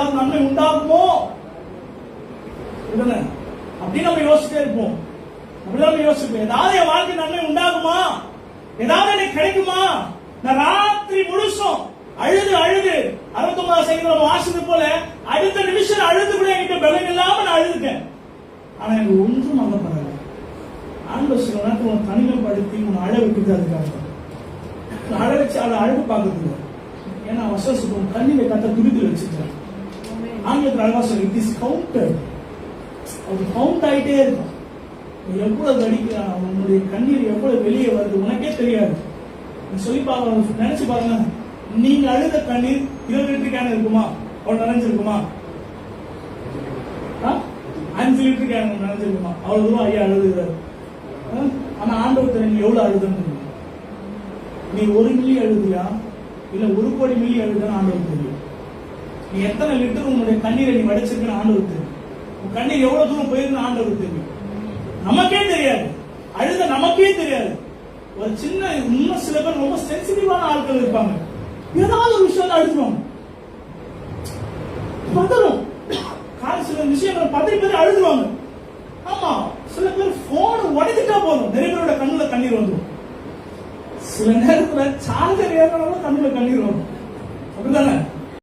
ஏதாவது நன்மை உண்டாகுமோ? இதுதானே? அப்படி நம்ம யோசிச்சுட்டே இருப்போம். அப்படிதான் நம்ம யோசிப்போம். ஏதாவது என் வாழ்க்கை நன்மை உண்டாகுமா? ஏதாவது எனக்கு கிடைக்குமா? நான் ராத்திரி முழுசும் அழுது அழுது அறுபத்தொன்பதாம் செய்கிற நம்ம போல அடுத்த நிமிஷம் அழுது கூட என்கிட்ட பலன் இல்லாம நான் அழுதுட்டேன். ஆனா எனக்கு ஒன்றும் அங்கப்படல ஆண்டு சில நேரத்தில் உன் தனிமைப்படுத்தி உன் அழ விட்டுட்டு அதுக்காக. அழ வச்சு அதை அழகு பார்க்கறது ஏன்னா வசம் சொல்லுவோம் கண்ணில கத்த துடித்து வச்சுட்டேன். ஆங்கிலத்தில் அழகா சொல்லி இட் இஸ் கவுண்டர் அது கவுண்ட் ஆயிட்டே இருக்கும். நீ எவ்வளவு அடிக்கிறான் உன்னுடைய கண்ணீர் எவ்வளவு வெளியே வருது உனக்கே தெரியாது. நீ சொல்லி பாருங்க நினைச்சு பாருங்க. நீங்க அழுத கண்ணீர் இருபது லிட்டர் கேன் இருக்குமா? அவ்வளவு நினைஞ்சிருக்குமா? ஆ? அஞ்சு லிட்டர் கேன் நினைஞ்சிருக்குமா? அவ்வளவு தூரம் ஐயா அழுதுகிறாரு. ஆ? ஆனா ஆண்டவர் நீ எவ்வளவு அழுதுன்னு நீ ஒரு மில்லி அழுதியா? இல்ல ஒரு கோடி மில்லி அழுதுன்னு ஆண்டவர் தெரியும்? நீ எத்தனை லிட்டர் உன்னுடைய கண்ணீரை நீ வடிச்சிருக்குன்னு ஆண்டவர் தெரியும் உன் கண்ணீர் எவ்வளவு தூரம் போயிருக்குன்னு ஆண்டவர் தெரியும் நமக்கே தெரியாது. அழுத நமக்கே தெரியாது. ஒரு சின்ன இன்னும் சில பேர் ரொம்ப சென்சிட்டிவான ஆட்கள் இருப்பாங்க. ஏதாவது ஒரு விஷயம் அழுதுவாங்க பதறும். கால சில விஷயங்கள் பதறி பேர் அழுதுவாங்க ஆமா சில பேர் போன் உடைஞ்சிட்டா போதும். நிறைய பேரோட கண்ணுல கண்ணீர் வந்துடும் சில நேரத்துல சார்ஜர் ஏறினாலும் கண்ணுல கண்ணீர் வரும் அப்படிதானே